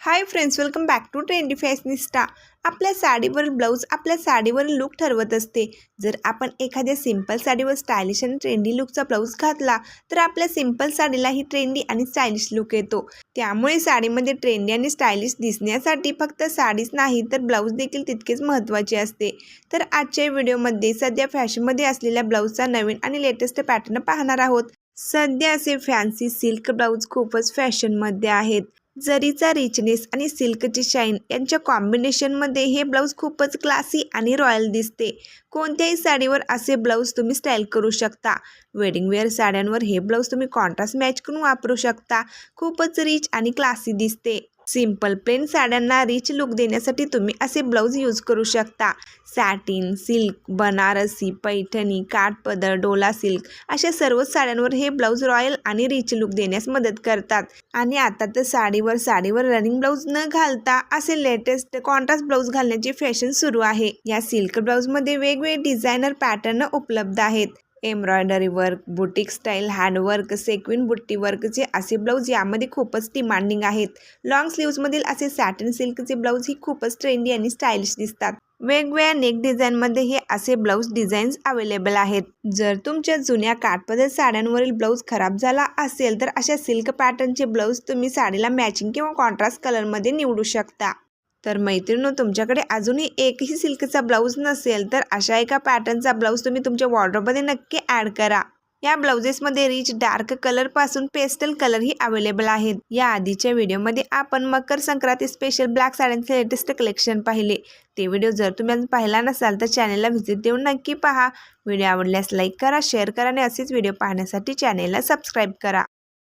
Hi friends welcome back to trendy fashionista आपल्या साडीवरील blouse आपल्या साडीवरील लुक ठरवत असते. जर आपण एखाद्या सिंपल साडीवर स्टायलिश आणि ट्रेंडी लुकचा ब्लाऊज घातला तर आपल्या सिंपल साडीलाही ट्रेंडी आणि स्टायलिश लुक येतो. त्यामुळे साडीमध्ये ट्रेंडी आणि स्टायलिश दिसण्यासाठी फक्त साडीच नाही तर ब्लाऊज देखील तितकेच महत्त्वाचे असते. तर आजच्या व्हिडिओमध्ये सध्या फॅशनमध्ये असलेल्या ब्लाऊजचा नवीन आणि लेटेस्ट पॅटर्न पाहणार आहोत. सध्या असे फॅन्सी सिल्क ब्लाऊज खूपच फॅशनमध्ये आहेत. जरीचा रिचनेस आणि सिल्कची शाईन यांच्या कॉम्बिनेशनमध्ये हे ब्लाऊज खूपच क्लासी आणि रॉयल दिसते. कोणत्याही साडीवर असे ब्लाऊज तुम्ही स्टाईल करू शकता. वेडिंग वेअर साड्यांवर हे ब्लाऊज तुम्ही कॉन्ट्रास्ट मॅच करून वापरू शकता. खूपच रिच आणि क्लासी दिसते. सिंपल प्लेन साड्यांना रिच लुक देण्यासाठी तुम्ही असे ब्लाऊज यूज करू शकता. सॅटिन सिल्क बनारसी पैठणी काठपदर डोला सिल्क अशा सर्वच साड्यांवर हे ब्लाऊज रॉयल आणि रिच लुक देण्यास मदत करतात. आणि आता तर साडीवर साडीवर रनिंग ब्लाऊज न घालता असे लेटेस्ट कॉन्ट्रास्ट ब्लाऊज घालण्याची फॅशन सुरू आहे. या सिल्क ब्लाऊजमध्ये वेगवेगळे डिझायनर पॅटर्न उपलब्ध आहेत. Embroidery work boutique style handwork sequin बुट्टी वर्कचे असे ब्लाऊज यामध्ये खूपच डिमांडिंग आहेत. लॉंग स्लीव्समधील असे सॅटन सिल्कचे ब्लाऊज ही खूपच ट्रेंडी आणि स्टाईलिश दिसतात. वेगवेगळ्या नेक डिझाईनमध्ये हे असे ब्लाऊज डिझाईन्स अवेलेबल आहेत. जर तुमच्या जुन्या काठपदर साड्यांवरील ब्लाऊज खराब झाला असेल तर अशा सिल्क पॅटर्नचे ब्लाऊज तुम्ही साडीला मॅचिंग किंवा कॉन्ट्रास्ट कलरमध्ये निवडू शकता. तर मैत्रिणी तुमच्याकडे अजूनही एकही सिल्कचा ब्लाऊज नसेल तर अशा एका पॅटर्नचा ब्लाऊज तुम्ही तुमच्या वॉर्डरोबमध्ये नक्की ॲड करा. या ब्लाउजेसमध्ये रिच डार्क कलरपासून पेस्टल कलरही अवेलेबल आहेत. या आधीच्या व्हिडिओमध्ये आपण मकर संक्रांती स्पेशल ब्लॅक साड्यांचे लेटेस्ट कलेक्शन पाहिले. ते व्हिडिओ जर तुम्ही अजून पाहिला नसाल तर चॅनेलला व्हिजिट देऊन नक्की पहा. व्हिडिओ आवडल्यास लाईक करा शेअर करा आणि असेच व्हिडिओ पाहण्यासाठी चॅनेलला सबस्क्राईब करा.